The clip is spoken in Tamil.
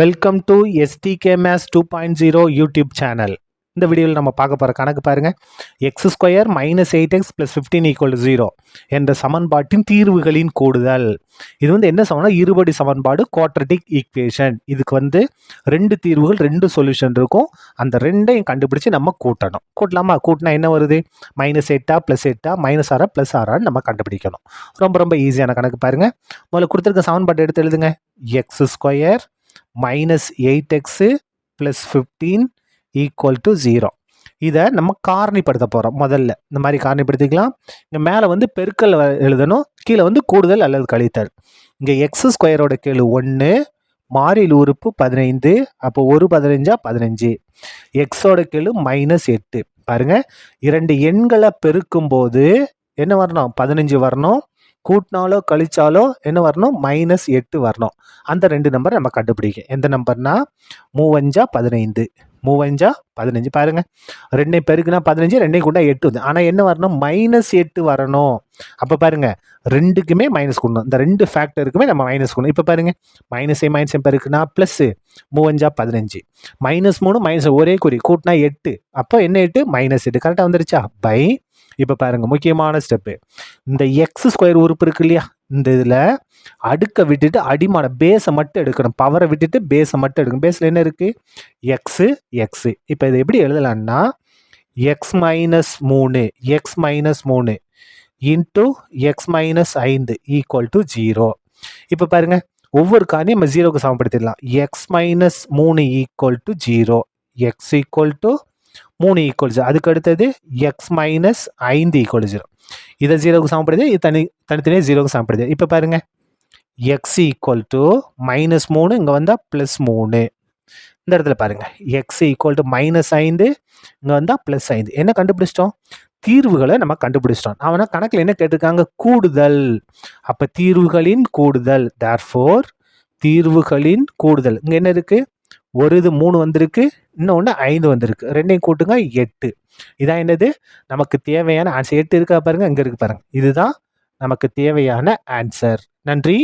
Welcome to SDK maths two point zero YouTube channel இந்த வீடியோவில் நம்ம பார்க்க போகிற கணக்கு பாருங்கள் X square minus eight X plus fifteen equal zero என்ற சமன்பாட்டின் தீர்வுகளின் கூடுதல். இது வந்து என்ன சமம்னா இருபடி சமன்பாடு குவாட்ரட்டிக் ஈக்குவேஷன் இதுக்கு வந்து ரெண்டு தீர்வுகள் ரெண்டு சொல்யூஷன் இருக்கும். அந்த ரெண்டையும் கண்டுபிடிச்சு நம்ம கூட்டணும். கூட்டலாமா? கூட்டினா என்ன வருது? மைனஸ் எட்டா ப்ளஸ் எட்டா மைனஸ் ஆறா ப்ளஸ் ஆறான்னு நம்ம கண்டுபிடிக்கணும். ரொம்ப ரொம்ப ஈஸியான கணக்கு பாருங்கள் முதல்ல கொடுத்துருக்க சமன்பாட்டை எடுத்து எழுதுங்க. X square minus eight X plus fifteen equal to zero இதை நம்ம காரணிப்படுத்த போகிறோம் முதல்ல. இந்த மாதிரி காரணிப்படுத்திக்கலாம். இங்கே மேலே வந்து பெருக்கல் எழுதணும். கீழே வந்து கூடுதல் அல்லது கழித்தல். இங்கே எக்ஸ் ஸ்கொயரோட கீழ் ஒன்று மாறில் உறுப்பு பதினைந்து அப்போ ஒரு பதினஞ்சா பதினஞ்சு. எக்ஸோட கீழ் மைனஸ் எட்டு. பாருங்கள் இரண்டு எண்களை பெருக்கும்போது என்ன வரணும்? பதினஞ்சு வரணும். கூட்டினாலோ கழிச்சாலோ என்ன வரணும்? மைனஸ் எட்டு வரணும். அந்த ரெண்டு நம்பர் நம்ம கண்டுபிடிக்கும் எந்த நம்பர்னா மூவஞ்சா பதினைந்து. மூவஞ்சா பதினஞ்சு. பாருங்கள் ரெண்டையும் பெருக்குனா பதினஞ்சு ரெண்டையும் கூட எட்டு வந்து. ஆனால் என்ன வரணும்? மைனஸ் எட்டு வரணும். அப்போ பாருங்க. ரெண்டுக்குமே மைனஸ் கொடுக்கணும் இந்த ரெண்டு ஃபேக்டருக்குமே நம்ம மைனஸ் கொடுணும் இப்போ பாருங்கள் மைனஸே மைனஸே பெருக்குனா ப்ளஸ்ஸு மூவஞ்சா பதினஞ்சு. மைனஸ் மூணு மைனஸ் ஒரே குறி. கூட்டினா எட்டு. அப்போ என்ன எட்டு? மைனஸ் எட்டு. கரெக்டாக வந்துருச்சா? பை இப்போ பாருங்கள் முக்கியமான ஸ்டெப்பு இந்த எக்ஸ் ஸ்கொயர் உறுப்பு இருக்கு இல்லையா? இந்த இதில் அடுக்கை விட்டுட்டு அடிமான பேஸை மட்டும் எடுக்கணும். பவரை விட்டுட்டு பேஸை மட்டும் எடுக்கணும். பேஸில் என்ன இருக்குது எக்ஸு எக்ஸு இப்போ இதை எப்படி எழுதலான்னா எக்ஸ் மைனஸ் மூணு எக்ஸ் மைனஸ் மூணு இன்ட்டு எக்ஸ் மைனஸ் ஐந்து ஈக்குவல் டு ஜீரோ இப்போ பாருங்க ஒவ்வொரு காரணியும் நம்ம ஜீரோக்கு சமப்படுத்திடலாம். எக்ஸ் மைனஸ் மூணு equal to zero X equal to மூணு ஈக்குவல் ஜீரோ அதுக்கு அடுத்தது எக்ஸ் மைனஸ் ஐந்து ஈக்குவல் ஜீரோ இதை ஜீரோக்கு சமப்படுது இது தனி தனித்தனியாக ஜீரோக்கு சமப்படுது இப்போ பாருங்க. எக்ஸ் ஈக்குவல் டு மைனஸ் மூணு இங்கே வந்தால் ப்ளஸ் மூணு. இந்த இடத்துல பாருங்க. எக்ஸ் ஈக்குவல் டு மைனஸ் ஐந்து இங்கே வந்தால் ப்ளஸ் ஐந்து. என்ன கண்டுபிடிச்சிட்டோம்? தீர்வுகளை நம்ம கண்டுபிடிச்சிட்டோம். அவனா கணக்கில் என்ன கேட்டிருக்காங்க? கூடுதல். அப்போ தீர்வுகளின் கூடுதல். தேர்ஃபோர் தீர்வுகளின் கூடுதல். இங்கே என்ன இருக்குது ஒரு இது மூணு வந்திருக்கு இன்னொன்று ஐந்து வந்திருக்கு. ரெண்டையும் கூட்டுங்க எட்டு. இதான் என்னது? நமக்கு தேவையான ஆன்சர் எட்டு இருக்கா பாருங்க இங்கே இருக்கு பாருங்க. இதுதான் நமக்கு தேவையான ஆன்சர் நன்றி.